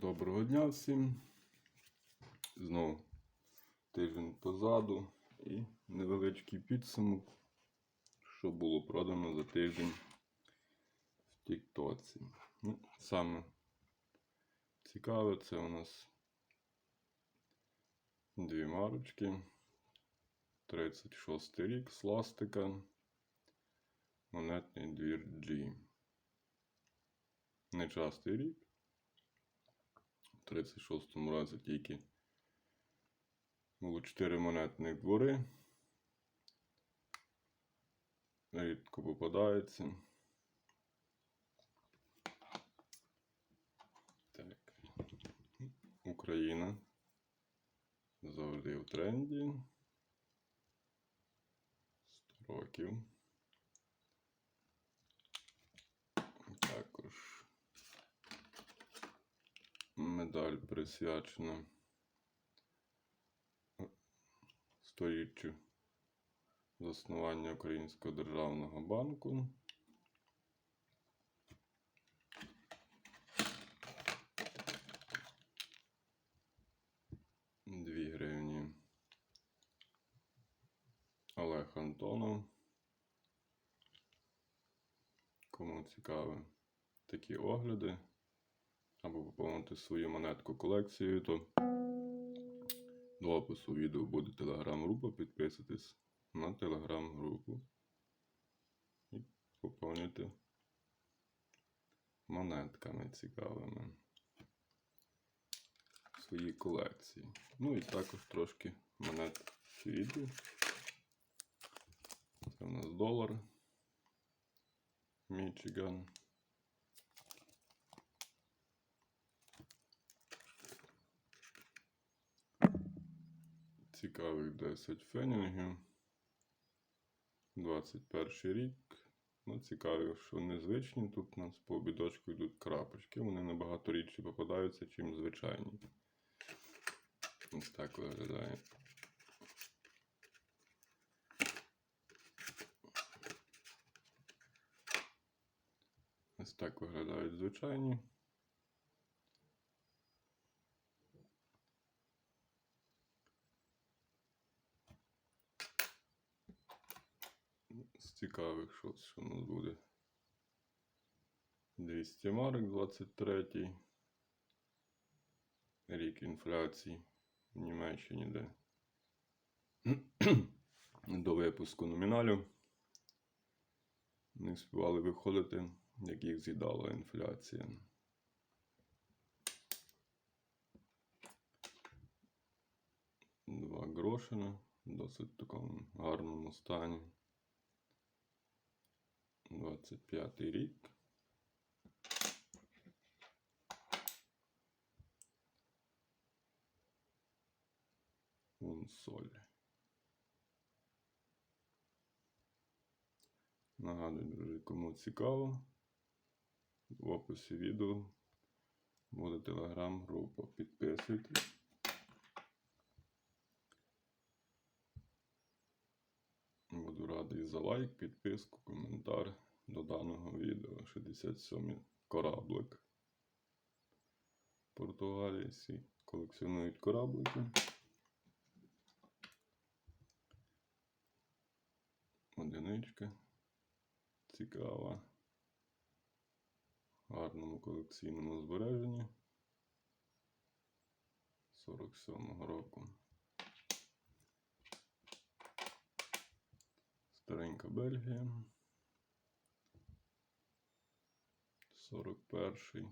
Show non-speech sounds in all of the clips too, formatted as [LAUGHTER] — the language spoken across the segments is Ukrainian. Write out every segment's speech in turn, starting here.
доброго дня всім. Знову тиждень позаду і невеличкий підсумок, що було продано за тиждень в Тіктоці. Ну, саме цікаве, це у нас дві марочки. 36 рік з ластика. Монетний двір G. Нечастий рік. У 36-му році тільки було 4 монетних двори. Рідко попадається. Так. Україна. Завжди в тренді. 100 років. Також медаль присвячена сторіччю заснування Українського державного банку. Дві гривні. Олег Антонов. Кому цікаві такі огляди, або поповнити свою монетку колекцію, то до опису відео буде телеграм-група. Підписуйтесь на телеграм-групу і поповнюйте монетками цікавими свої колекції. Ну і також трошки монет світу. Це у нас долар. Мічиган. Цікавих 10 фенінгів. 21 рік. Ну, цікаві, що незвичні. Тут у нас по обідочку йдуть крапочки. Вони набагато рідше попадаються, чим звичайні. Ось так виглядає. Ось так виглядають звичайні. Цікавих що, що у нас буде. 200 марок 23 рік інфляції в Німеччині, де [CLEARS THROAT] до випуску номіналів не співали виходити, як їх з'їдала інфляція. Два грошина в досить такому гарному стані. 25 рік. Вон соль. Нагадую, друзі, кому цікаво. В описі відео буде телеграм-група. Підписуйтесь. Радий за лайк, підписку, коментар до даного відео. 67 кораблик. Португалії всі колекціонують кораблики. Одиничка. Цікава. В гарному колекційному збереженні. 47-го року. Старенька Бельгія. 41-й.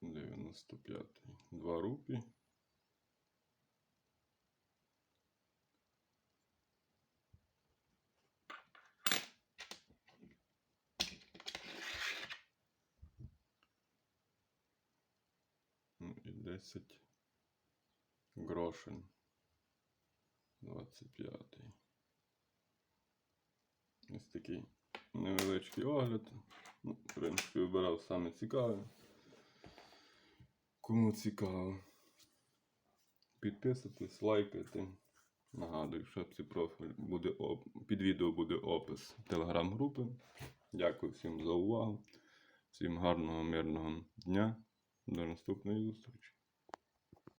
Дев'яносто п'ятий. Два рупі. Ну і 10 грошин. 25. Ось такий невеличкий огляд. Ну, в принципі, вибирав саме цікаве. Кому цікаво. Підписуйтесь, лайкайте, Нагадую, що цей профіль буде оп- під відео буде опис телеграм-групи. Дякую всім за увагу. Всім гарного, мирного дня. До наступної зустрічі.